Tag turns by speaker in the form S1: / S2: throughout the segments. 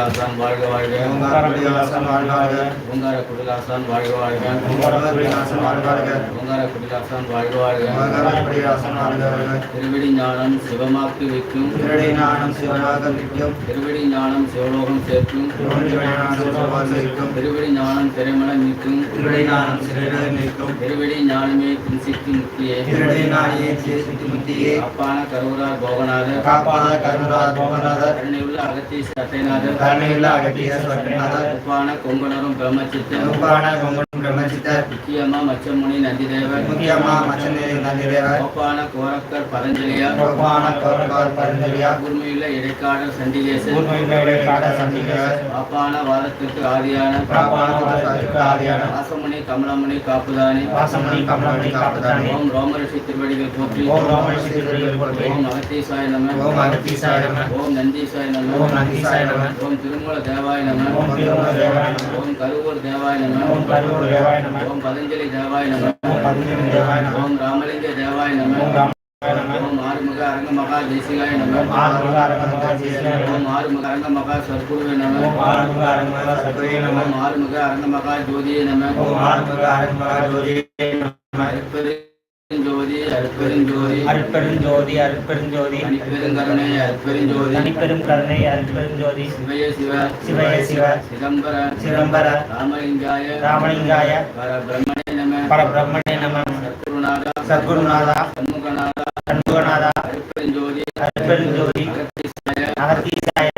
S1: ஓங்கார குடிலாசான் வாழ்க வாழ்க
S2: ஓங்கார குடிலாசன் வாழ்வாக
S1: ஓங்கார குடிலாசான் வாழ்க. வாழ்க.
S2: ஓங்கார குடிலாசன்
S1: வாழ்க. வாழ்க. திருவிடி ஞானம் சிவமாக்கி வைக்கும்
S2: திருடை ஞானம் சிவனாக நிற்கும்
S1: திருவிடி ஞானம் சிவலோகம் சேர்க்கும்.
S2: திருவடி ஞானம் சிவமாக நிற்கும்
S1: திருவிடி ஞானம்
S2: சிறையாக நிற்கும்
S1: திருவிடி ஞானமே பின்சிக்கு முக்கியே
S2: திருடை ஞானியே சேசித்து முத்தியே.
S1: அப்பான கருவூரார் போகநாதர்.
S2: காப்பான கருணார் போகநாதர்.
S1: கருணையுள்ள அகத்தீச சட்டைநாதர்
S2: கருணையுள்ள அகத்திய சட்டநாதர்
S1: உப்பான கொம்பனரும் பிரம்மச்சித்தர்
S2: உப்பான கொங்கன் பிரம்மசித்தர்
S1: மச்சமுனி நந்திதேவர்.
S2: நந்திதேவர்.
S1: கோப்பான கோரக்கர்
S2: பரிந்தலியா
S1: கூர்மையுள்ள இடைக்காடர் சண்டிகேசர்.
S2: ஊர்மையிலே காட சந்திகர்
S1: பாப்பான வாதத்திற்கு ஆதியான.
S2: பாப்பான வாதத்திற்கு ஆதியான.
S1: வாசமுனி கமலமுனி காப்புதானி.
S2: காப்பதானி.
S1: ஓம் ரோமரிஷி திருவடிகள் போற்றி.
S2: ஓம் ரோமரிஷி திருவடிகள் போற்றி.
S1: ஓம் அகத்தீசாய நம.
S2: ஓம் அகத்தீசாய நம.
S1: ஓம் நந்தீசாய நம.
S2: ஓம் நந்தீசாய நம.
S1: ஓம் திருமூல தேவாய நம.
S2: ஓம் திருமூல தேவாய நம.
S1: ஓம் கருவூர் தேவாய நம.
S2: ஓம் கருவூர் தேவாய நம
S1: ஓம் பதஞ்சலி தேவாய நம
S2: ஓம் பதினேழு தேவாய நம
S1: ஓம் ராமலிங்க தேவாய நம
S2: ஓம் ராமாய நம
S1: ஓம் ஆறுமுக அரங்க மகா தேசிகாய நம
S2: ஓம் ஆறுமுக அரங்கமகா ஜீசனாய நம
S1: ஓம் ஆறுமுக அரங்க மகா சர்க்குருவே நம
S2: ஓம் ஆறுமுக அரங்கமகா சத்வே நம
S1: ஓம் ஆறுமுக அரங்க மகா ஜோதியே நம
S2: ஓம் ஆறுமுக அரங்கமகா ஜோதியே நம
S1: அருட்பெருஞ்சோதி அருட்பெருஞ்சோதி
S2: தனிப்பெரும் கருணை அருட்பெருஞ்சோதி
S1: சிவய சிவ. சிதம்பர.
S2: சிதம்பர.
S1: ராமலிங்காய.
S2: ராமலிங்காய. பரபிரம்மணே நம.
S1: சத்குருநாதா.
S2: சத்குருநாதா.
S1: சண்முகநாதா.
S2: சண்முகநாதா.
S1: அருட்பெருஞ்சோதி
S2: அருட்பெருஞ்சோதி
S1: அகத்தீசாய.
S2: அகத்தீசாய.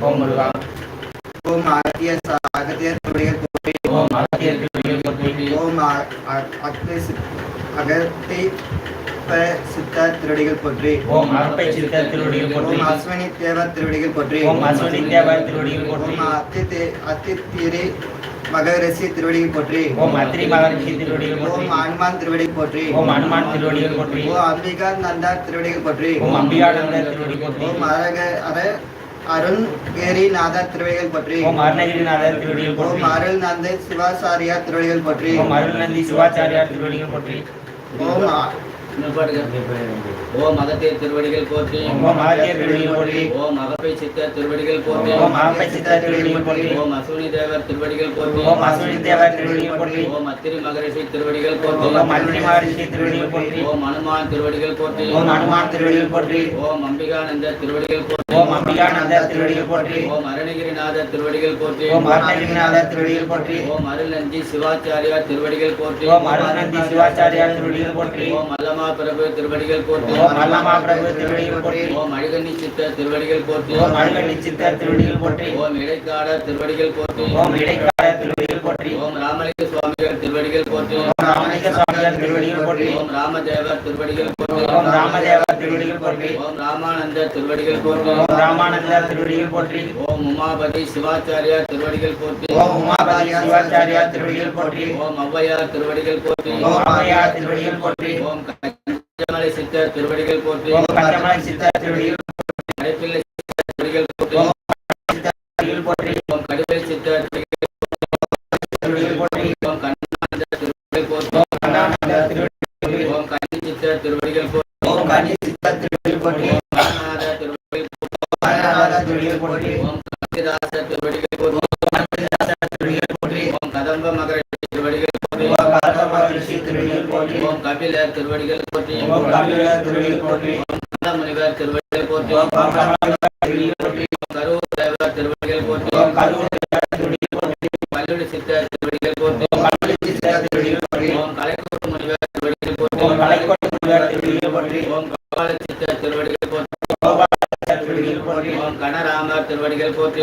S1: ஓம்
S2: முருகா
S3: ஓம்
S2: அகத்திய போற்றி
S3: ஓம் திருவடிகள்
S2: ஓம் சித்த போற்றி
S3: ஓம் சித்த போற்றி
S2: ஓம் அஸ்வினி தேவ போற்றி
S3: ஓம் தேவர் திருவடிகள் போற்றி
S2: ஓம் அத்தி அத்தி திரி மகரிஷி திருவடிகள் போற்றி
S3: ஓம் அத்திரி மகரிஷி திருவடிகள் போற்றி
S2: ஓம் அனுமான் திருவடிகள் போற்றி
S3: ஓம் அனுமான் திருவடிகள் போற்றி
S2: ஓம் அம்பிகா நந்தா திருவடிகள் போற்றி
S3: ஓம் போற்றி
S2: ஓம் அரக அர அருண் கேரி நாதா திருவடிகள் போற்றி.
S3: ஓம் அருணகிரிநாதர் திருவடிகள்
S2: ஓம்
S3: போற்றி
S2: அருள் நந்தை சிவாசாரியா திருவடிகள் போற்றி.
S3: ஓம் அருள்நந்தி சிவாச்சாரியார் திருவடிகள் போற்றி.
S2: ஓம்
S1: பாடுங்க ஓம் அகத்திய திருவடிகள் போற்றி
S3: ஓம் அகத்தியர் திருவடிகள் போற்றி
S1: ஓம் அகப்பை சித்த திருவடிகள் போற்றி
S3: ஓம் அகப்பை சித்த திருவடிகள் போற்றி
S1: ஓம் அசுனி தேவர் திருவடிகள் போற்றி
S3: ஓம் அஸ்வனி தேவர் திருவடிகள் போற்றி
S1: ஓம் அத்திரி மகரிஷி திருவடிகள் போற்றி
S3: ஓம் அருணி மகரிஷி திருவடிகள் போற்றி
S1: ஓம் அனுமான் திருவடிகள் போற்றி
S3: ஓம் அனுமான் திருவடிகள் போற்றி
S1: ஓம் அம்பிகானந்த திருவடிகள் போற்றி
S3: ஓம் அம்பிகானந்தர் திருவடிகள் போற்றி
S1: ஓம் அருணகிரிநாத திருவடிகள் போற்றி
S3: ஓம் அருணகிரிநாதர் திருவடிகள் போற்றி
S1: ஓம் அருள்நந்தி சிவாச்சாரியார் திருவடிகள் போற்றி
S3: ஓம் அருள்நந்தி சிவாச்சாரியார் திருவடிகள் போற்றி
S1: ஓம் அல்லமா பிரபு திருவடிகள் போற்றி
S3: ஓம் அல்லமா பிரபு திருவடிகள் போற்றி
S1: ஓம் சித்த திருவடிகள் போற்றி
S3: ஓம் திருவடிகள் போற்றி
S1: ஓம் இடைக்காடர் திருவடிகள் போற்றி
S3: ஓம் இடைக்கால திருவடிகள் போற்றி
S1: ஓம் ராமலிங்க சுவாமிகள் திருவடிகள் போற்றி
S3: ஓம் ராமலிங்க சுவாமிகள் திருவடிகள் போற்றி
S1: ஓம் ராமதேவர் திருவடிகள் போற்றி
S3: ஓம் ராமதேவர் திருவடிகள் போற்றி
S1: ஓம் ராமானந்தர் திருவடிகள் போற்றி
S3: ஓம் ராமானந்தர் திருவடிகள் போற்றி
S1: ஓம் உமாபதி சிவாச்சாரியார் திருவடிகள் போற்றி
S3: ஓம் உமாபதி திருவடிகள் போற்றி
S1: ஓம் ஔவையார் திருவடிகள் போற்றி
S3: ஓம் அம்மையார் திருவடிகள் போற்றி
S1: ஓம் கஞ்சமலை சித்தர் திருவடிகள் போற்றி
S3: ஓம் சித்தர் திருவடிகள்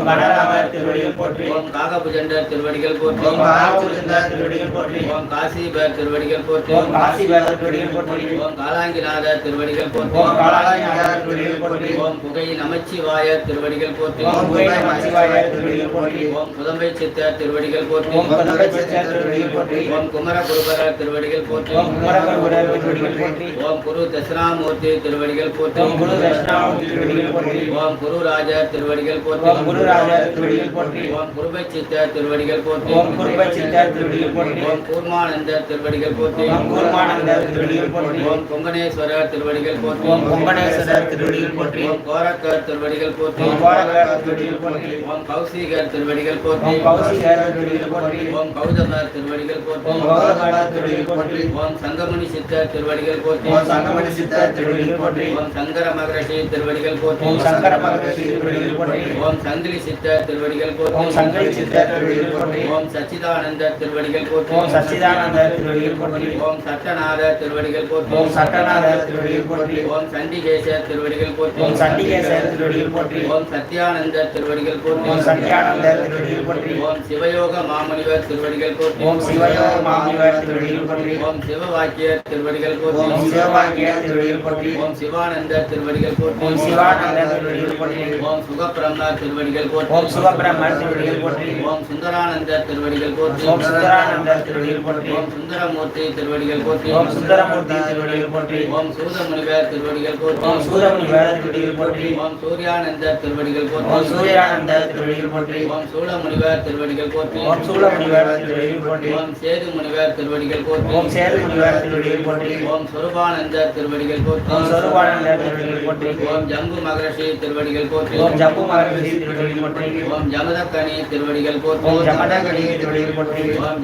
S1: ஓம்
S3: திருவடிகள் போற்றி
S1: ஓம் காகபுஜண்டர் திருவடிகள் போற்றி
S3: ஓம் காகபுஜண்டர் திருவடிகள் போற்றி
S1: ஓம் காசிபர் திருவடிகள் போற்றி
S3: ஓம் காசிவேதர் திருவடிகள் போற்றி
S1: ஓம் காலாங்கிநாதர் திருவடிகள் போற்றி
S3: ஓம் காலாயநாதர் திருவடிகள் போற்றி
S1: ஓம் புகை நமச்சிவாய திருவடிகள் போற்றி
S3: ஓம் புகை நமச்சிவாயர் திருவடிகள் போற்றி
S1: ஓம் புதம்பை சித்தர் திருவடிகள் போற்றி
S3: ஓம் சித்தர் திருவடிகள் போற்றி
S1: ஓம் குமர குருபரர் திருவடிகள் போற்றி
S3: ஓம் குமரகுருபரர் திருவடிகள் போற்றி
S1: ஓம் குரு தட்சிணாமூர்த்தி திருவடிகள் போற்றி
S3: ஓம் குரு தட்சிணாமூர்த்தி திருவடிகள் போற்றி
S1: ஓம் குருராஜர் திருவடிகள் போற்றி
S3: ஓம் குருராஜர் திருவடிகள் போற்றி
S1: ஓம் குருபை சித்தர் திருவடிகள் போற்றி
S3: ஓம் குருபை சித்தர் திருவடிகள் போற்றி
S1: ஓம் கூர்மானந்தர் திருவடிகள் போற்றி
S3: ஓம் கூர்மானந்தர் திருவடிகள் போற்றி
S1: ஓம் குங்கணேஸ்வரர் திருவடிகள் போற்றி
S3: ஓம் கும்பனேஸ்வரர் திருவடிகள் போற்றி
S1: ஓம் கோரக்கர் திருவடிகள் போற்றி
S3: ஓம் கோரகர் திருவடிகள் போற்றி
S1: ஓம் கௌசிகர் திருவடிகள் போற்றி
S3: ஓம் கௌசிகர் திருவடிகள் போற்றி
S1: ஓம் கௌதமர் திருவடிகள் போற்றி
S3: ஓம் கௌதமர் திருவடிகள் போற்றி
S1: ஓம் சங்கமணி சித்தர் திருவடிகள் போற்றி
S3: ஓம் சங்கமணி சித்தர் திருவடிகள் போற்றி
S1: ஓம் சங்கர மகரிஷி திருவடிகள் போற்றி
S3: ஓம் சங்கர மகரிஷி திருவடிகள் போற்றி
S1: ஓம் சங்கிலி சித்தர் திருவடிகள் போற்றி
S3: ஓம் சங்கிலி சித்தர் திருவடிகள் போற்றி
S1: ஓம் சச்சிதானந்தர் திருவடிகள் போற்றி
S3: ஓம் சச்சிதானந்தர் திருவடிகள் போற்றி
S1: ஓம் சட்டநாதர் திருவடிகள் போற்றி
S3: ஓம் சட்டநாதர் திருவடிகள் போற்றி
S1: ஓம் சண்டிகேசர் திருவடிகள் போற்றி
S3: ஓம் சண்டிகேசர் திருவடிகள் போற்றி
S1: ஓம் சத்யானந்தர் திருவடிகள் போற்றி
S3: ஓம் சத்யானந்தர் திருவடிகள் போற்றி
S1: ஓம் சிவயோக மாமுனிவர் திருவடிகள் போற்றி
S3: ஓம் சிவயோக மாமுனிவர் திருவடிகள் போற்றி
S1: ஓம் சிவவாக்கியர் திருவடிகள் போற்றி
S3: ஓம் சிவபாக்கிய திருவடிகள் போற்றி
S1: ஓம் சிவானந்தர் திருவடிகள் போற்றி
S3: ஓம் சிவானந்தர் திருவடிகள் போற்றி
S1: ஓம் சுகபிரம்ம திருவடிகள் போற்றி
S3: ஓம் சிவபிரம்மர் திருவடிகள் போற்றி
S1: ஓம் சுந்தரானந்தர் திருவடிகள் போற்றி
S3: ஓம் சுந்தரானந்தர் திருவடிகள் போற்றி
S1: ஓம் சுந்தரமூர்த்தி திருவடிகள் போற்றி
S3: ஓம் சுந்தரமூர்த்தி திருவடிகள் போற்றி
S1: ஓம் சூதமுனிவர் திருவடிகள் போற்றி
S3: ஓம் சூரமுனிவர் திருவடிகள் போற்றி
S1: ஓம் சூர்யானந்தர் திருவடிகள்
S3: ஓம்
S1: போற்றி
S3: சூர்யானந்தர் திருவடிகள் போற்றி
S1: ஓம் சூழமுனிவர் திருவடிகள் போற்றி
S3: ஓம் சூலமுனிவர் திருவடிகள் போற்றி
S1: ஓம் சேது முனிவர் திருவடிகள் போற்றி
S3: ஓம் சேதுமுனிவர் திருவடிகள் போற்றி
S1: ஓம் சொருபானந்தர் திருவடிகள் போற்றி
S3: ஓம் சொருபானந்தர் திருவடிகள் போற்றி
S1: ஓம் ஜம்பு மகரிஷி திருவடிகள் போற்றி
S3: ஓம் ஜப்பு மகரிஷி திருவடிகள்
S1: ஓம் ஜமதக்கனி திருவடிகள் போற்றி
S3: ஓம் ஜமதகணி திருவடிகள் போற்றி
S1: ஓம்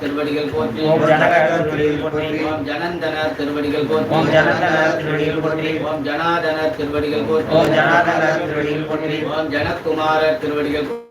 S1: திருவடிகள் போற்றி
S3: ஓம் ஜனகர் திருவடிகள் போற்றி
S1: ஓம் ஜனந்தனர் திருவடிகள் போற்றி
S3: ஓம் ஜனந்தனர் திருவடிகள் போற்றி
S1: ஓம் ஜனாதனர் திருவடிகள் போற்றி
S3: ஓம் ஜனாதனர் திருவடிகள் போற்றி
S1: ஓம் ஜனகுமாரர் திருவடிகள் போற்றி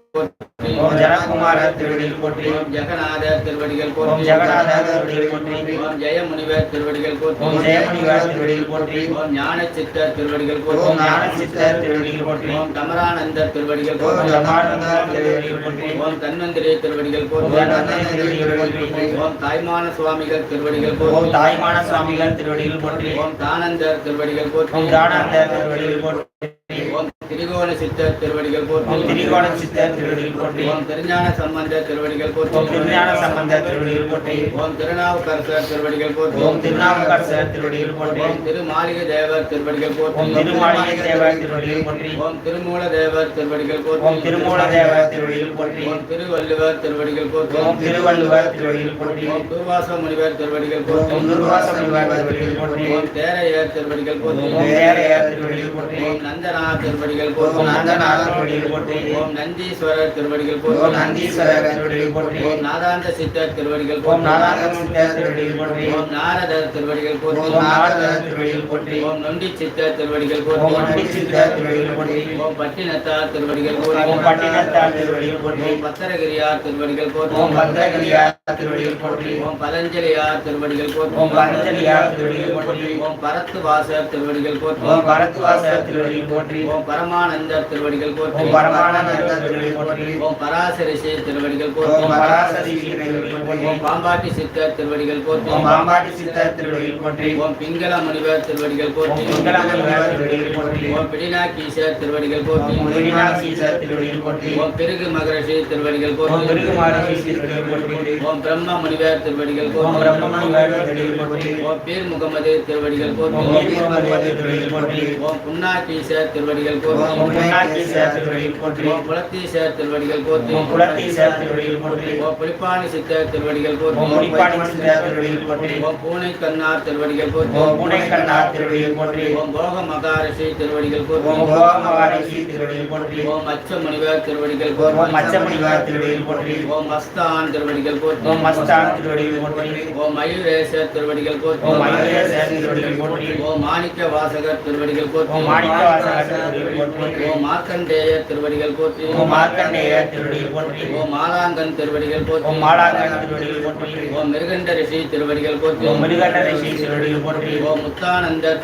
S3: ஓம் ஜனகுமாரர் திருவடிகள் போற்றி
S1: ஓம் ஜெகநாதர் திருவடிகள்
S3: ஓம்
S1: போற்றி
S3: ஜெகநாதர் திருவடிகள் போற்றி
S1: ஓம் ஜெயமுனிவர் திருவடிகள் போற்றி
S3: ஓம் ஜெயமுனிவர் திருவடிகள் போற்றி
S1: ஓம் ஞான சித்தர் திருவடிகள்
S3: ஓம்
S1: போற்றி
S3: ஞான சித்தர் திருவடிகள் போற்றி
S1: ஓம் தமரானந்தர் திருவடிகள்
S3: ஓம்
S1: போற்றி
S3: ஜமானந்தர் திருவடிகள் போற்றி
S1: ஓம் தன்வந்திரி திருவடிகள்
S3: ஓம்
S1: போற்றி
S3: தன்வந்திரி திருவடிகள் போற்றி
S1: ஓம் தாய்மான சுவாமிகள் திருவடிகள்
S3: ஓம்
S1: போற்றி
S3: தாய்மான சுவாமிகள் திருவடிகள் போற்றி
S1: ஓம் தானந்தர் திருவடிகள் போற்றி
S3: ஓம் தானாந்தர் திருவடிகள் போற்றி
S1: ஓம் திரிகோண சித்தர் திருவடிகள் போற்றி
S3: திரிகோண சித்தர் திருவடிகள் போற்றி
S1: ஓம் திருஞான சம்பந்தர் திருவடிகள்
S3: ஓம்
S1: போற்றி
S3: திருஞான சம்பந்தர் திருவடிகள் போற்றி
S1: ஓம் திருநாவுக்கரசர் திருவடிகள் போற்றி
S3: ஓம் திருநாவுக்கரசர் திருவடிகள் போற்றி
S1: ஓம் திருமாளிகை தேவர் திருவடிகள் போற்றி
S3: ஓம் திருமாளிகை தேவர் திருவடிகள் போற்றி
S1: ஓம் திருமூல தேவர் திருவடிகள் போற்றி
S3: ஓம் திருமூல தேவர் திருவடிகள் போற்றி
S1: ஓம் திருவள்ளுவர் திருவடிகள் போற்றி
S3: ஓம் திருவள்ளுவர் திருவடிகள் போற்றி
S1: ஓம் துர்வாச முனிவர் திருவடிகள் போற்றி
S3: ஓம் துர்வாச முனிவர் திருவடிகள் போற்றி
S1: ஓம் தேரையர் திருவடிகள் போற்றி
S3: ஓம் தேரையர் திருவடிகள் போற்றி
S1: ஓம் நந்தனா திருவடிகள்
S3: ஓம்
S1: போற்றி
S3: நந்தநாத திருவடிகள் போற்றி
S1: ஓம் நந்தீஸ்வரர் திருவடிகள்
S3: ஓம்
S1: போற்றி
S3: நந்தீஸ்வரர் திருவடிகள் போற்றி
S1: ஓம் நாதாந்த சித்தர் திருவடிகள்
S3: ஓம்
S1: போற்றி
S3: நாராயண சித்தர் திருவடிகள் போற்றி
S1: ஓம் நாரதர் திருவடிகள் போற்றி
S3: ஓம் நாரதர் திருவடிகள் போற்றி
S1: ஓம் நொண்டி சித்தர் திருவடிகள்
S3: ஓம்
S1: போற்றி
S3: நந்தி சித்தர் திருவடிகள் போற்றி
S1: ஓம் பட்டினத்தார் திருவடிகள் போற்றி
S3: ஓம் பட்டினத்தார் திருவடிகள் போற்றி
S1: ஓம் பத்தரகிரியார் திருவடிகள் போற்றி
S3: ஓம் பத்ரகிரியார் திருவடிகள் போற்றி
S1: ஓம் பதஞ்சலியார் திருவடிகள் போற்றி
S3: ஓம் பதஞ்சலியார் திருவடிகள் போற்றி
S1: ஓம் பரத்து வாசர் திருவடிகள் போற்றி
S3: ஓம் பரத்வாசர் திருவடிகள் போற்றி
S1: ஓம் பரமானந்தர் திருவடிகள் போற்றி
S3: ஓம் பரமானந்தர் திருவடிகள் போற்றி
S1: ஓம் பராசரிசி திருவடிகள்
S3: ஓம்
S1: போற்றி
S3: பராசரி திருவடிகள் போற்றி
S1: ஓம் பாம்பாட்டி சித்தர் திருவடிகள் போற்றி
S3: ஓம் பாம்பாட்டி சித்தர் திருவடிகள் போற்றி
S1: ஓம் பிங்கள முனிவர் திருவடிகள்
S3: ஓம்
S1: போற்றி
S3: பிங்களமணிவர் திருவடிகள் போற்றி
S1: ஓம் பிடினாக்கீசர் திருவடிகள் போற்றி
S3: ஓம் முருகினாசீசர் திருவடிகள் போற்றி
S1: ஓம் பிருகு மகரிஷி திருவடிகள்
S3: ஓம்
S1: போற்றி
S3: திருகுமாரசி திருவடிகள் போற்றி
S1: ஓம் பிரம்ம முனிவர் திருவடிகள்
S3: ஓம்
S1: போற்றி
S3: பிரம்மமணிவர் திருவடிகள் போற்றி
S1: ஓம் பீர் முகமது திருவடிகள்
S3: ஓம்
S1: போற்றி
S3: வீரமணிவர் திருவடிகள் போற்றி
S1: ஓம் புன்னாக்கீசர் திருவடிகள்
S3: ஓம்
S1: போற்றி
S3: புண்ணாக்கீசர் திருவடிகள் போற்றி
S1: ஓம் புலத்தீசர் திருவடிகள் போற்றி.
S3: ஓம் குலத்தீசர் திருவடிகள் போற்றி.
S1: புலிப்பாணி திருவடிகள் போற்றி
S3: திருவடிகள் போற்றி
S1: பூனை கண்ணார் திருவடிகள் போற்றி
S3: ஓம் திருவடிகள் போற்றி
S1: ஓம் போக மகாரிஷி திருவடிகள்
S3: ஓம் திருவடிகள் போற்றி
S1: ஓம் அச்ச முனிவர்
S3: திருவடிகள் போற்றி
S1: ஓம் மஸ்தான் திருவடிகள் போற்றி
S3: ஓம் மஸ்தான் திருவடிகள் போற்றி
S1: ஓம் மயூரேசர் திருவடிகள் போற்றி
S3: ஓம் மயூரேசர் திருவடிகள் போற்றி
S1: ஓம் மாணிக்க வாசகர் திருவடிகள்
S3: ஓம் திருவடிகள் போற்றி
S1: ஓ திருவடிகள் போற்றி
S3: திருவடிகள்
S1: ஓ மாலாங்கன் திருவடிகள் போற்றி
S3: ஓம் மாலாங்கன் திருவடிகள் போற்றி
S1: ஓ மிருகண்ட ரிஷி திருவடிகள் போற்றி
S3: ஓம் மிருகண்ட ரிஷி திருவடிகள் போற்றி
S1: ஓ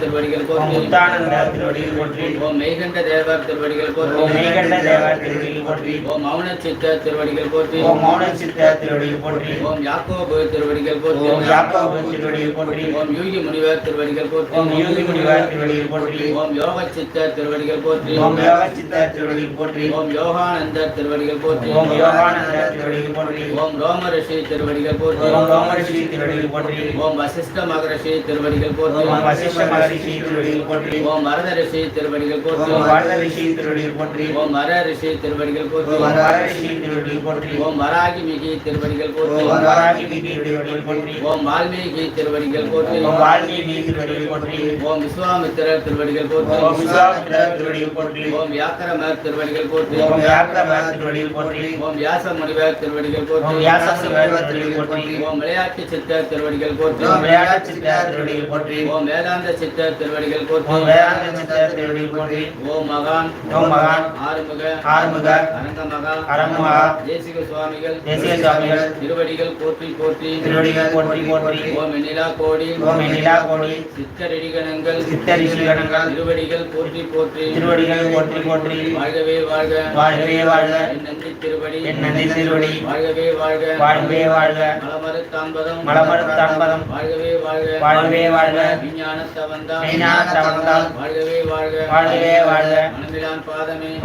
S1: திருவடிகள் போற்றி
S3: முத்தானந்தர் திருவடிகள் போற்றி
S1: ஓ மெய்கண்ட தேவர் திருவடிகள் போற்றி
S3: மெய்கண்ட தேவர் திருவடிகள் போற்றி
S1: ஓ மௌன சித்த திருவடிகள் போற்றி
S3: ஓம் மௌன சித்த திருவடிகள் போற்றி
S1: ஓம் யாக்கோபு திருவடிகள் போற்றி
S3: ஓம் யாக்கோபு திருவடிகள் போற்றி
S1: ஓம் யூகி முனிவர் திருவடிகள் போற்றி
S3: ஓம் யோகி முனிவர் திருவடிகள் போற்றி
S1: ஓம் யோக சித்த திருவடிகள் போற்றி
S3: ஓம் யோக சித்த திருவடிகள் போற்றி
S1: ஓம் யோகானந்தர் திருவடிகள் போற்றி
S3: ஓம் யோகானந்தர் திருவடிகள் போற்றி
S1: ஓம் ரோம ரிஷி திருவடிகள் போற்றி
S3: ஓம் ரோமரிஷி திருவடிகள் போற்றி
S1: ஓம் வசிஷ்ட மகரிஷி திருவடிகள் போற்றி
S3: ஓம் வசிஷ்ட மகரிஷி திருவடிகள் போற்றி
S1: ஓம் வரத ரிஷி திருவடிகள் போற்றி
S3: ஓம் வரத ரிஷி திருவடிகள் போற்றி
S1: ஓம் வர ரிஷி திருவடிகள் போற்றி
S3: ஓம் வர ரிஷி திருவடிகள் போற்றி
S1: ஓம் வராகி மிகி திருவடிகள் போற்றி
S3: ஓம் வராகி திருவடிகள் போற்றி
S1: ஓம் வால்மீகி திருவடிகள் போற்றி
S3: ஓம் வால்மீகி திருவடிகள் போற்றி
S1: ஓம் விஸ்வாமித்திரர் திருவடிகள் போற்றி
S3: ஓம் விஸ்வாமித்திரர் திருவடிகள் போற்றி
S1: ஓம் வியாக்கரமர் திருவடிகள் போற்றி
S3: ஓம் வியாக்கிரமர் திருவடிகள் போற்றி
S1: ஓம் வியாச முனிவர் திருவடிகள் போற்றி
S3: ஓம் வியாச முனிவர் திருவடிகள் போற்றி
S1: ஓம் விளையாட்டு சித்தர் திருவடிகள் போற்றி
S3: ஓம் விளையாட சித்தர் திருவடிகள் போற்றி
S1: ஓம் வேதாந்த சித்தர் திருவடிகள் போற்றி
S3: ஓம் வேதாந்த சித்தர் திருவடிகள் போற்றி
S1: ஓம் மகான்
S3: ஓம் மகான்
S1: ஆறுமுக
S3: ஆறுமுக
S1: அரங்கமகா
S3: அரங்கமகா
S1: தேசிக சுவாமிகள்
S3: சுவாமிகள்
S1: திருவடிகள் போற்றி போற்றி
S3: திருவடிகள் போற்றி போற்றி
S1: ஓம் கோடி
S3: ஓம் எண்ணிலா கோடி
S1: சித்தரடிகணங்கள்
S3: சித்தரிஷிகணங்கள்
S1: திருவடிகள் போற்றி போற்றி
S3: திருவடிகள் போற்றி போற்றி.
S1: வாழ்கவே வாழ்க.
S3: வாழ்கவே வாழ்க.
S1: என் நந்தி திருவடி. வாழ்கவே வாழ்க.
S3: வாழ்கவே வாழ்க.
S1: மலமரு தாம்பதம்
S3: மலமரு தாம்பதம்
S1: வாழ்கவே வாழ்க.
S3: வாழ்கவே வாழ்க.
S1: விஞ்ஞான
S3: தவந்தால்
S1: வாழ்கவே வாழ்க.
S3: வாழ்கவே வாழ்க.
S1: மனமிலான் பாதமே.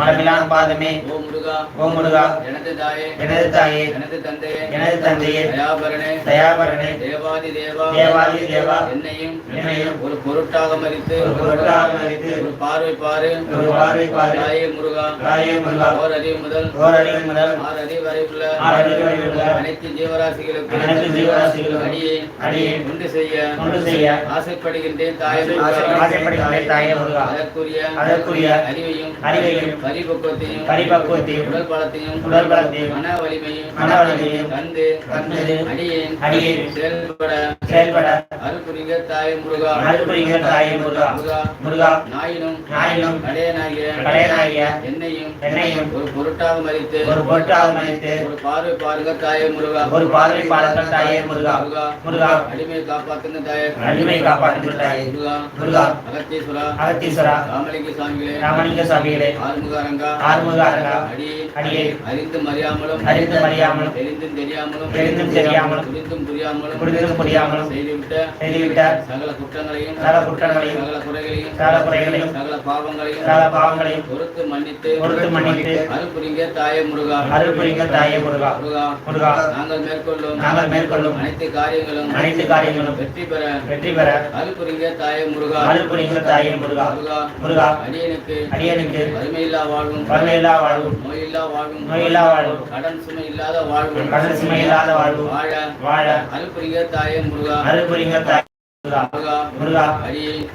S3: பாதமே.
S1: ஓ முருகா.
S3: ஓ முருகா.
S1: எனது தாயே.
S3: எனது தாயே.
S1: எனது தந்தையே.
S3: எனது தந்தையே.
S1: தயாபரணே
S3: தயாபரனே.
S1: தேவாதி தேவா.
S3: தேவாதி தேவா.
S1: என்னையும்
S3: என்னையும்
S1: ஒரு பொருட்டாக மறித்து
S3: ஒரு பொருட்டாக மதித்து
S1: ஒரு பார்வை பாரு.
S3: ஒரு பாரு
S1: தாயே முருகா.
S3: தாயே முருகா.
S1: ஓர் அறிவு முதல்
S3: ஓர் அறிவு முதல்
S1: ஆறு அறிவு வரை உள்ள
S3: ஆறு அறிவு வரை உள்ள
S1: அனைத்து ஜீவராசிகளுக்கும்
S3: அனைத்து ஜீவராசிகளுக்கும்
S1: அடியே
S3: அடியே
S1: உண்டு செய்ய
S3: ஒன்று செய்ய
S1: ஆசைப்படுகின்றேன் தாயே முருகா.
S3: ஆசைப்படுகின்றேன் தாயே முருகா.
S1: அதற்குரிய
S3: அதற்குரிய
S1: அறிவையும்
S3: அறிவையும்
S1: பரிபக்குவத்தையும்
S3: பரிபக்குவத்தையும்
S1: உடல் பலத்தையும்
S3: உடல் பலத்தையும்
S1: மன வலிமையும்
S3: மன வலிமையும்
S1: தந்து
S3: தந்து
S1: அடியேன்
S3: அடியேன்
S1: செயல்பட
S3: செயல்பட
S1: அருள் புரிங்க தாயே முருகா.
S3: அருள்புரிகிற தாயே முருகா.
S1: முருகா
S3: முருகா.
S1: நாயினும்
S3: நாயினும்
S1: கடையனாகிய
S3: கடையனாகிய
S1: என்னையும்
S3: என்னையும்
S1: ஒரு பொருட்டாக மதித்து
S3: ஒரு பொருட்டாக மதித்து
S1: ஒரு பார்வை பாருங்க தாயே முருகா.
S3: ஒரு பார்வை பாலங்கள் தாயே முருகா.
S1: முருகா.
S3: முருகா.
S1: அடிமை காப்பாத்துங்க தாயே.
S3: அடிமை காப்பாற்றுகிற தாயே.
S1: முருகா.
S3: முருகா.
S1: அகத்தீஸ்வரா.
S3: அகத்தீஸ்வரா.
S1: ராமலிங்க சுவாமிகளே.
S3: ராமலிங்க சுவாமிகளே.
S1: ஆறுமுக அரங்கா
S3: ஆறுமுக அரங்கா.
S1: அடியே
S3: அடியே.
S1: அறிந்தும் அறியாமலும்.
S3: அறிந்தும் அறியாமலும்.
S1: தெரிந்தும் தெரியாமலும்.
S3: தெரிந்தும் தெரியாமலும்.
S1: புரிந்தும் புரியாமலும்.
S3: புரிந்தும் புரியாமலும்.
S1: செய்துவிட்ட
S3: செய்துவிட்ட
S1: சகல குற்றங்களையும்.
S3: சகல குற்றங்களையும்.
S1: சகல குறைகளையும்.
S3: சகல குறைகளையும்.
S1: சகல பாவங்களையும்.
S3: சகல பாவங்களையும்
S1: பொறுத்து மன்னித்து
S3: பொறுத்து மன்னித்து
S1: அருள் புரிங்க தாயே முருகா.
S3: அருள்புரிகிற தாயே முருகா.
S1: முருகா
S3: முருகா.
S1: நாங்கள் மேற்கொள்ளும்
S3: நாங்கள் மேற்கொள்ளும்
S1: அனைத்து காரியங்களும்
S3: அனைத்து காரியங்களும்
S1: வெற்றி பெற
S3: வெற்றி பெற
S1: அருள் புரிங்க தாயே முருகா.
S3: அருள்புரிகிற தாயே முருகா.
S1: முருகா
S3: முருகா.
S1: அடியனுக்கு
S3: அடியனுக்கு
S1: வறுமையில்லா வாழ்வும்.
S3: வறுமையில்லா வாழ்வும்.
S1: நோயில்லா வாழ்வும்.
S3: நோயில்லா வாழ்வும்.
S1: கடன் சுமை இல்லாத வாழ்வும்.
S3: கடன் சுமை இல்லாத வாழ்வும்.
S1: வாழ
S3: வாழ
S1: அருள் புரிங்க தாயே முருகா.
S3: அருள்புரிகிற தாயே முருகா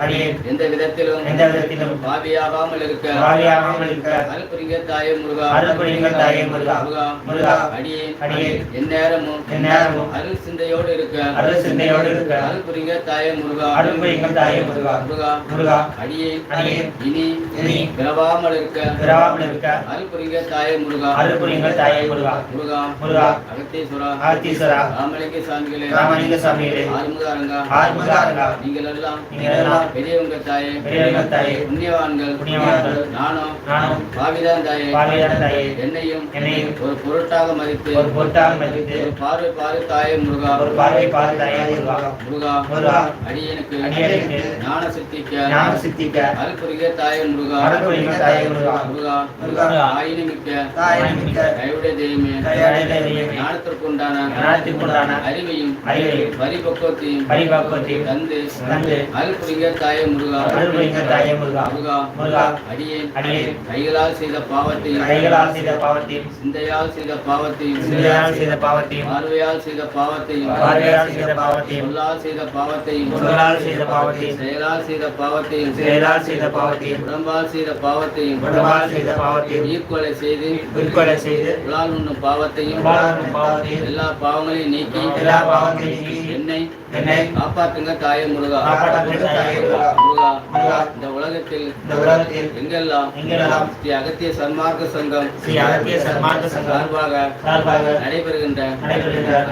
S1: அடியே எந்த விதத்திலும்
S3: எந்த விதத்திலும்.
S1: பாவியாகாமல் இருக்க.
S3: வாழியாமல் இருக்க.
S1: அருள் புரிங்க தாயே முருகா.
S3: அருள்புரிகிற தாயே முருகா.
S1: முருகா.
S3: முருகா
S1: அடியே
S3: அடியே
S1: எந்நேரமும்
S3: எந்நேரமும்
S1: அருள் சிந்தையோடு இருக்க.
S3: அருள் சிந்தையோடு இருக்க.
S1: அருள் புரிங்க தாயே முருகா.
S3: அருள்புரிகிற தாயே முருகா.
S1: முருகா.
S3: முருகா.
S1: அடியே
S3: அடியே
S1: இனி
S3: இனி
S1: பிறவாமல் இருக்க.
S3: பிறவாமல் இருக்க.
S1: அருள் புரிங்க தாயே முருகா.
S3: அருள்புரிகிற தாயே முருகா.
S1: முருகா.
S3: முருகா.
S1: அகத்தீஸ்வரா.
S3: ஆர்த்தீஸ்வரா
S1: ராமலிங்க சாமிகளே.
S3: ராமலிங்க சாமிகளே.
S1: ஆறுமுக அரங்கா
S3: ஆறுமுக அரங்கா
S1: நீங்கள் எல்லாம்
S3: நீங்கள் எல்லாம்
S1: பெரியவங்க தாயே
S3: தாயே.
S1: புண்ணியவான்கள்.
S3: புண்ணியவான்கள்.
S1: நானும்
S3: நானும்
S1: பாவிதான் தாயே.
S3: பாவியான தாயே.
S1: என்னையும்
S3: என்னையும்
S1: ஒரு பொருட்டாக மதித்து
S3: ஒரு பொருட்டாக மதித்து
S1: ஒரு பார்வை பாரு தாயே முருகா.
S3: ஒரு பார்வை பார்த்து தாயே முருகா.
S1: முருகா
S3: முருகா.
S1: அடியனுக்கு
S3: அடியனுக்கு
S1: ஞான சித்திக்க.
S3: ஞான சித்திக்க.
S1: அருள் புரிக தாயே முருகா.
S3: அருள்புரிகிற தாயே முருகா.
S1: முருகா
S3: முருகா.
S1: ஆயினமிக்க.
S3: தாயினிமிக்க
S1: கைவிட தெய்வமே.
S3: கையாள தெய்வமே.
S1: ஞானத்திற்குண்டான
S3: ஞானத்திற்குண்டான
S1: அறிவையும்
S3: அறிவையும்
S1: பரிபக்குவத்தையும்
S3: பரிபக்குவத்தையும்
S1: தந்து
S3: தந்து
S1: அருள் புரிக தாயே முருகா
S3: அருள்புரிகிற தாயே முருகா
S1: முருகா
S3: முருகா
S1: அடியேன்
S3: அடியேன்
S1: கைகளால் செய்த பாவத்தையும்
S3: கைகளால் செய்த பாவத்தையும்
S1: சிந்தையால் செய்த பாவத்தையும்
S3: சிந்தையால் செய்த பாவத்தையும்
S1: பார்வையால் செய்த பாவத்தையும்
S3: பார்வையால் செய்த பாவத்தையும்
S1: சொல்லால் செய்த பாவத்தையும்
S3: சொல்லால் செய்த பாவத்தையும்
S1: செயலால் செய்த பாவத்தையும்
S3: செயலால் செய்த பாவத்தையும்
S1: உடம்பால் செய்த பாவத்தையும்
S3: உடம்பால் செய்த பாவத்தையும்
S1: ஈக்குவலை செய்து
S3: விற்கொலை செய்து
S1: உலால் உண்ணும் பாவத்தையும் எல்லா பாவங்களையும் நீக்கி
S3: எல்லா பாவங்களையும்
S1: என்னை
S3: என்னை
S1: காப்பாற்றுங்க தாயே முருகா.
S3: முருகா.
S1: இந்த உலகத்தில் எங்கெல்லாம்? ஸ்ரீ அகத்திய சன்மார்க்க சங்கம். சார்பாக நடைபெறுகின்ற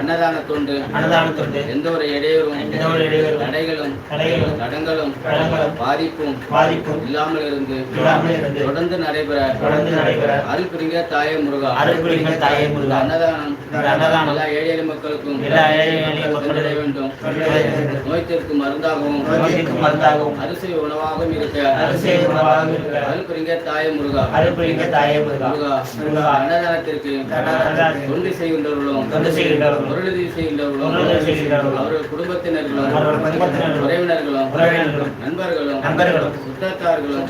S1: அன்னதான தொண்டு. எந்த ஒரு இடையூறும் தடைகளும் தடங்களும் பாதிப்பும் இல்லாமல் இருந்து தொடர்ந்து நடைபெற அருள் புரிங்க தாயே முருகா. அன்னதானம் எல்லா ஏழை மக்களுக்கும் வேண்டும். நோய் தீர்க்கும் மருந்தாகவும்
S3: மருந்தாகவும்
S1: அரிசி உணவாகவும் இருக்க
S3: அரிசி உணவாகவும் இருக்க
S1: அருள் புரிங்க தாயே முருகா.
S3: அருள் புரியுங்க தாயே முருகா.
S1: முருகா. அன்னதானத்திற்கு தொண்டு செய்கின்றவர்களும்
S3: தொண்டு செய்கின்றவர்களும்
S1: பொருளுதவி செய்கின்றவர்களும் அவர்கள் குடும்பத்தினர்களும் உறவினர்களும்
S3: உறவினர்களும்
S1: நண்பர்களும்
S3: நண்பர்களும்
S1: சுற்றத்தார்களும்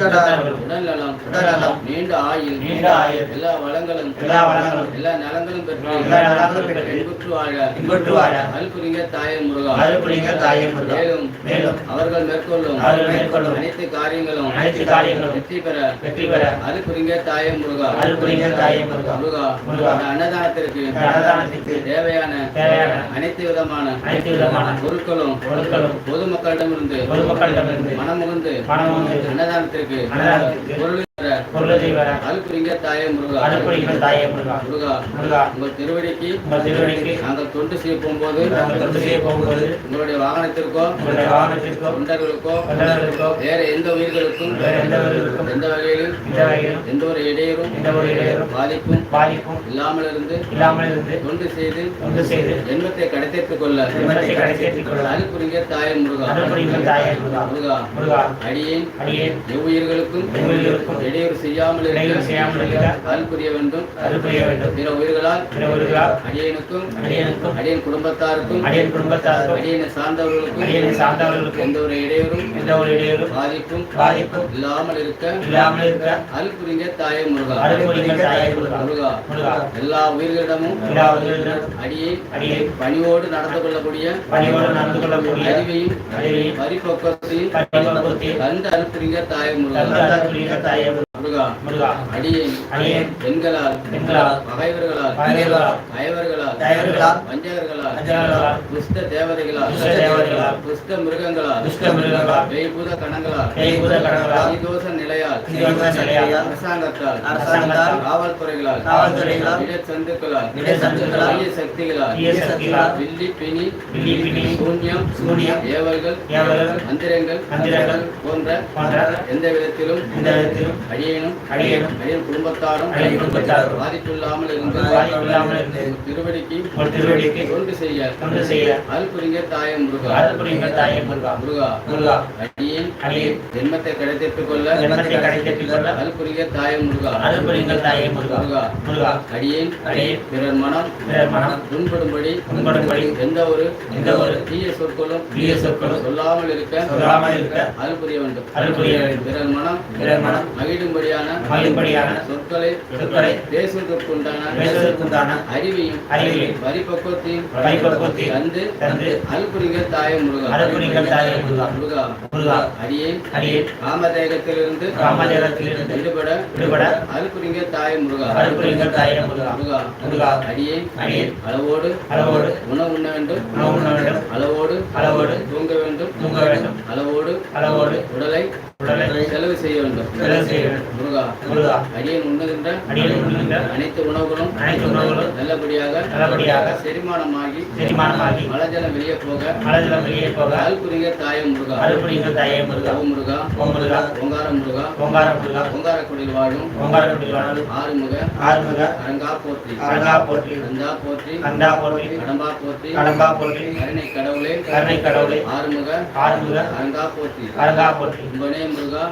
S1: உடல்நலம்
S2: உடல்நலம்
S1: நீண்ட ஆயுள்
S3: நீண்ட ஆயுள்
S1: எல்லா வளங்களும்
S3: எல்லா வளங்களும்
S1: எல்லா நலங்களும் பெற்று
S3: எல்லா நலங்களும் பெற்று
S1: இன்புற்று வாழ.
S3: இன்புற்று வாழ.
S1: அருள் புரிங்க தாயே முருகா.
S3: அருள் புரியுங்க தாயே முருகா.
S1: மேலும்
S3: மேலும்
S1: அவர்கள் மேற்கொள்ளும்
S3: அவர்கள் மேற்கொள்ளும்
S1: அனைத்து காரியங்களும்
S3: அனைத்து காரியங்களும்
S1: வெற்றி பெற
S3: வெற்றி பெற.
S1: அருள் புரிங்க தாயே முருகா.
S3: அருள் புரியுங்க தாயே முருகா.
S1: முருகா
S3: முருகா.
S1: அன்னதானத்திற்கு
S3: அன்னதானத்திற்கு
S1: தேவையான
S3: தேவையான
S1: அனைத்து விதமான
S3: அனைத்து விதமான
S1: பொருட்களும்
S3: பொருட்களும்
S1: பொதுமக்களிடமிருந்து
S3: பொதுமக்களிடமிருந்து
S1: மனமுகுந்து
S3: மனமுகுந்து
S1: அன்னதானத்திற்கு
S3: அன்னதானத்திற்கு
S1: பொருள் தொண்டு செய்ய போகும்போது உங்களுடைய வாகனத்திற்கோ தொண்டர்களுக்கோ வேற எந்த உயிர்களுக்கும்
S3: எந்த
S1: வகையிலும் எந்த ஒரு இடையூறும் பாதிப்பும்
S3: பாதிப்பும்
S1: இல்லாமல் இருந்து
S3: இல்லாமல் இருந்து
S1: தொண்டு செய்து
S3: தொண்டு செய்து
S1: ஜென்மத்தை கடைத்தேற்றுக் கொள்ள. தாயே முருகா.
S3: முருகா.
S1: அடியேன்
S3: அடியேன்
S1: எவ்வுயிர்களுக்கும் இடையூறு செய்யாமல்
S3: இடையூறு செய்யாமல்
S1: அருள் புரிய வேண்டும்.
S3: அருள் புரிய வேண்டும்.
S1: பிற உயிர்களால்
S3: பிற உயிர்களால்
S1: அடியனுக்கும்
S3: அடியனுக்கும்
S1: அடியன் குடும்பத்தாருக்கும்
S3: அடியன் குடும்பத்தாருக்கும்
S1: அடியனை சார்ந்தவர்களுக்கும்
S3: அடியனை சார்ந்தவர்களுக்கும்
S1: எந்த ஒரு இடையூறும்
S3: எந்த ஒரு இடையூறும்
S1: பாதிப்பும்
S3: பாதிப்பும்
S1: இல்லாமல் இருக்க
S3: இல்லாமல் இருக்க
S1: அருள் புரிங்க தாயே முருகா.
S3: அருள் புரியுங்க தாயே முருகா.
S1: எல்லா உயிர்களிடமும்
S3: எல்லா உயிர்களிடம்
S1: அடியே
S3: அடியே
S1: பணிவோடு நடந்து கொள்ளக்கூடிய
S3: பணிவோடு நடந்து கொள்ளக்கூடிய
S1: அறிவையும்
S3: அறிவையும்
S1: பரிபக்குவத்தையும்
S3: பரிபக்குவத்தையும்
S1: தந்து அருள் புரிங்க தாயே
S3: தந்து
S1: முருகா
S3: அருள் புரியுங்க தாயே முருகா
S1: முருகா.
S3: முருகா
S1: அடியேன்
S3: அடியேன்
S1: பெண்களால்
S3: பெண்களால்
S1: பகைவர்களால்
S3: பகைவர்களால்
S1: கயவர்களால்
S3: கயவர்களால்
S1: வஞ்சகர்களால்
S3: அஞ்சகர்களால்
S1: துஷ்ட தேவதைகளால்
S3: துஷ்ட தேவதைகளால்
S1: துஷ்ட மிருகங்களால்
S3: துஷ்ட மிருகங்களால்
S1: பேய்பூத கணங்களால்
S3: பேய்பூத கணங்களால்
S1: சீதோஷ நிலையால்
S3: சீதோஷ நிலையால்
S1: அரசாங்கத்தால்
S2: அரசாங்கத்தால்
S1: காவல்துறைகளால்
S3: காவல்துறைகளால்
S1: இடச்சந்துக்களால்
S3: இடச்சந்துக்களால்
S1: தீய சக்திகளால்
S3: தீய சக்திகளால்
S1: வில்லி பிணி
S3: வில்லி பிணி
S1: சூன்யம்
S3: சூனியம்
S1: ஏவல்கள்
S3: ஏவல்கள்
S1: மந்திரங்கள்
S3: மந்திரங்கள்
S1: போன்ற
S3: போன்ற
S1: எந்த விதத்திலும்
S3: எந்த விதத்திலும்
S1: அடியேனும்
S3: அடியேனும்
S1: அடியன் குடும்பத்தாரும் பாதிப்பில்லாமல் இருந்து
S3: பாதிப்பில்லாமல் இருந்து
S1: உங்கள் திருவடிக்கு
S3: திருவடிக்கு
S1: தொண்டு செய்ய.
S3: தொண்டு செய்ய.
S1: அருள் புரிங்க தாயே முருகா.
S3: அருள் புரியுங்க தாயே முருகா.
S1: முருகா.
S3: முருகா.
S1: அடியேன்
S3: அடியேன்
S1: ஜென்மத்தை கடைத்தேற்றுக் கொள்ள
S3: ஜென்மத்தை கடைத்தேற்றிக் கொள்ள
S1: அருள் புரிங்க தாயே முருகா.
S3: அருள் புரியுங்க தாயே முருகா.
S1: முருகா.
S3: முருகா.
S1: அடியேன்
S3: அடியேன்
S1: பிறர் மனம்.
S3: பிறர் மனம்.
S1: துன்படும்படி
S3: துன்படும்படி
S1: எந்த ஒரு
S3: எந்த ஒரு
S1: தீய சொற்களும்
S3: தீய சொற்களும்
S1: சொல்லாமல் இருக்க
S3: சொல்லாமல் இருக்க
S1: அருள் புரிய வேண்டும்.
S3: அருள் புரிய வேண்டும்.
S1: பிறர் மனம்.
S3: பிறர் மனம்.
S1: மகிழும்படியான
S3: மகிழும்படியான
S1: சொற்களை
S3: சொற்களை
S1: பேசுவதற்குண்டான
S3: பேசுவதற்குண்டான
S1: அறிவையும்
S3: அறிவையும்
S1: பரிபக்குவத்தையும்
S3: பரிபக்குவத்தையும்
S1: தந்து
S3: தந்து
S1: அருள் புரிங்க தாயே முருகா.
S3: அருள் புரியுங்க தாயே முருகா.
S1: முருகா.
S3: முருகா.
S1: அடியேன்
S3: அடியேன்
S1: காமதேகத்திலிருந்து
S3: காமதேகத்திலிருந்து
S1: விடுபட
S3: விடுபட
S1: அருள் புரிங்க தாயே முருகா.
S3: அருள் புரியுங்க தாயே முருகா.
S1: முருகா.
S3: முருகா.
S1: அடியேன்
S3: அடியேன்
S1: அளவோடு
S3: அளவோடு
S1: உணவு உண்ண வேண்டும்.
S3: உணவு உண்ண வேண்டும்.
S1: அளவோடு
S3: அளவோடு
S1: தூங்க வேண்டும்.
S3: தூங்க வேண்டும்.
S1: அளவோடு
S3: அளவோடு
S1: உடலை செலவு செய்ய வேண்டும்.
S3: செலவு செய்ய வேண்டும்.
S1: முருகா
S3: முருகா.
S1: அடியேன் உண்ணுகின்ற
S3: அடியேன் உண்ணுகின்ற
S1: அனைத்து உணவுகளும்
S3: அனைத்து உணவுகளும்
S1: நல்லபடியாக
S3: நல்லபடியாக
S1: செரிமானமாகி
S3: செரிமானமாகி
S1: மலஜலம் வெளியே போக.
S3: மலஜலம் வெளியே போக.
S1: அருள் புரிங்க தாயே முருகா.
S3: அருள் புரியுங்க தாயே முருகா.
S1: ஓ முருகா.
S3: ஓம் முருகா.
S1: ஓங்கார முருகா.
S3: ஓங்கார முருகா.
S1: ஓங்காரக்குடியில் வாழும்.
S3: ஓங்காரக்குடி வாழும்.
S1: ஆறுமுக.
S3: ஆறுமுக.
S1: அரங்கா போற்றி.
S3: அரங்கா போற்றி.
S1: அந்தா போற்றி.
S3: கந்தா போற்றி.
S1: கடம்பா போற்றி.
S3: கடம்பா போற்றி.
S1: கருணை கடவுளே.
S3: கருணை கடவுளே.
S1: ஆறுமுக.
S3: ஆறுமுக.
S1: அரங்கா போற்றி.
S3: அரங்கா போற்றி.
S1: கும்பனே
S3: முருகா.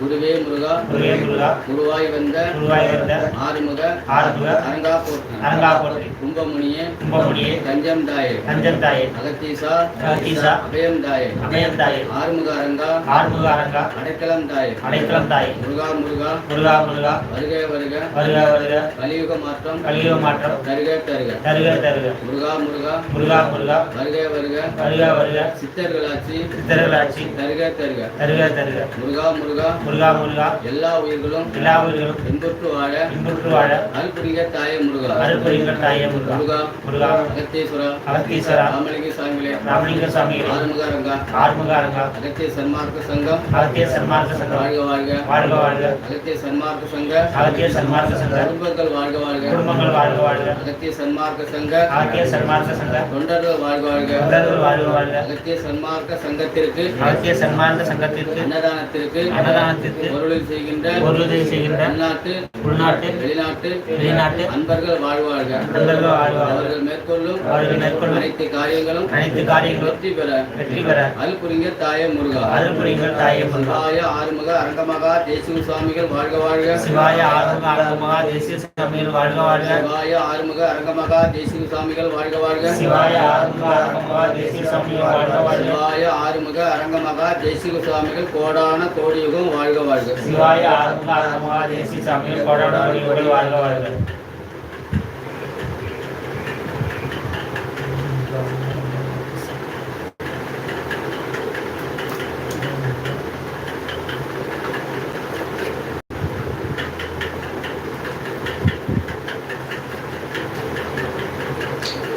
S1: குருவே முருகா.
S3: குருவே முருகா.
S1: குருவாய் வந்த.
S3: குருவாய் வந்த.
S1: ஆறுமுக.
S3: ஆறுமுக.
S1: அரங்கா போற்றி
S3: அரங்கா போற்றி
S1: கும்பமுனியே.
S3: கும்பமுடியே
S1: தஞ்சம் தாயே.
S3: தஞ்சன் தாயே.
S1: அகத்தீசா.
S3: அகத்தீசா.
S1: அபயம் தாயே.
S3: அபயம் தாயே.
S1: ஆறுமுக அரங்கா.
S3: ஆறுமுக அரங்கா.
S1: அடைக்கலம் தாயே.
S3: அடைக்கலம் தாயே.
S1: முருகா முருகா.
S3: முருகா முருகா.
S1: வருக வருக.
S3: வருக வருக.
S1: கலியுக மாற்றம்.
S3: கலியுக மாற்றம்.
S1: தருக தருக.
S3: தருக தருக.
S1: முருகா முருகா.
S3: முருகா முருகா.
S1: வருக வருக.
S3: வருக வருக.
S1: சித்தர்களாட்சி
S3: சித்தர்களாட்சி
S1: தருக தருக.
S3: தருக நல்ல தருக.
S1: முருகா முருகா.
S3: முருகா முருகா.
S1: எல்லா உயிர்களும்
S3: எல்லா உயிர்களும்
S1: இன்புற்று வாழ.
S3: இன்புற்று வாழ.
S1: அருள்புரிங்க தாயே முருகா.
S3: அருள்புரிங்கள் தாயே முருகா.
S1: முருகா.
S3: முருகா.
S1: அகத்தீஸ்வரா.
S3: அகத்தீஸ்வரா.
S1: ராமலிங்க சாமிகளே.
S3: ராமலிங்க சுவாமிகளே
S1: ஆறுமுகாரங்கா.
S3: ஆறுமுக அரங்கா
S1: அகத்திய சன்மார்க்க சங்கம்.
S3: அகத்திய சன்மார்க்க சங்கம்.
S1: வாழ்க வாழ்க.
S3: வாழ்க வாழ்க.
S1: அகத்திய சன்மார்க்க சங்க.
S3: அகத்திய சன்மார்க்க சங்க.
S1: குடும்பங்கள் வாழ்க வாழ்க.
S3: குடும்பங்கள் வாழ்க வாழ்க.
S1: அகத்திய சன்மார்க்க சங்க.
S3: அகத்திய சன்மார்க்க சங்க.
S1: தொண்டர்கள் வாழ்க வாழ்க.
S3: தொண்டர்கள் வாழ்க வாழ்க.
S1: அகத்திய சன்மார்க்க சங்கத்திற்கு.
S3: அகத்திய சன்மார்க்க சங்கத்திற்கு
S1: அன்னதானத்திற்கு
S3: அன்னதானத்திற்கு
S1: பொருளில் செய்கின்ற
S3: பொருளுதவி செய்கின்ற
S1: உள்நாட்டு
S3: உள்நாட்டு
S1: வெளிநாட்டு
S3: வெளிநாட்டு
S1: அன்பர்கள் வாழ்வாழ்க
S3: நண்பர்கள் வாழ்க வாழ்க
S1: அவர்கள் மேற்கொள்ளும்
S3: அவர்கள் மேற்கொள்ளும்
S1: அனைத்து காரியங்களும்
S3: அனைத்து காரியங்களும்
S1: வெற்றி பெற.
S3: வெற்றி பெற.
S1: அருள்புரிங்க தாயே முருகா.
S3: அருள்புரிங்கள் தாயே முருகா.
S1: சிவாய ஆறுமுக அரங்கமகா தேசிக சுவாமிகள் வாழ்க வாழ்க.
S3: சிவாய ஆறுமுக அரங்கமகா தேசிய சாமிகள் வாழ்க வாழ்க.
S1: சிவாய ஆறுமுக அரங்கமகா தேசிக சுவாமிகள் வாழ்க வாழ்க.
S3: சிவாய ஆறுமுக அரங்கமகா தேசிய சாமிகள் வாழ்க வாழ்க.
S1: சிவாய ஆறுமுக அரங்கமகா தேசிக சுவாமிகள் கோடான கோடியுகம் வாழ்க வாழ்க.
S3: சிவாய ஆறுமுக அரங்கமகா தேசிய சாமிகள் கொடாட வாழ்க வாழ்க.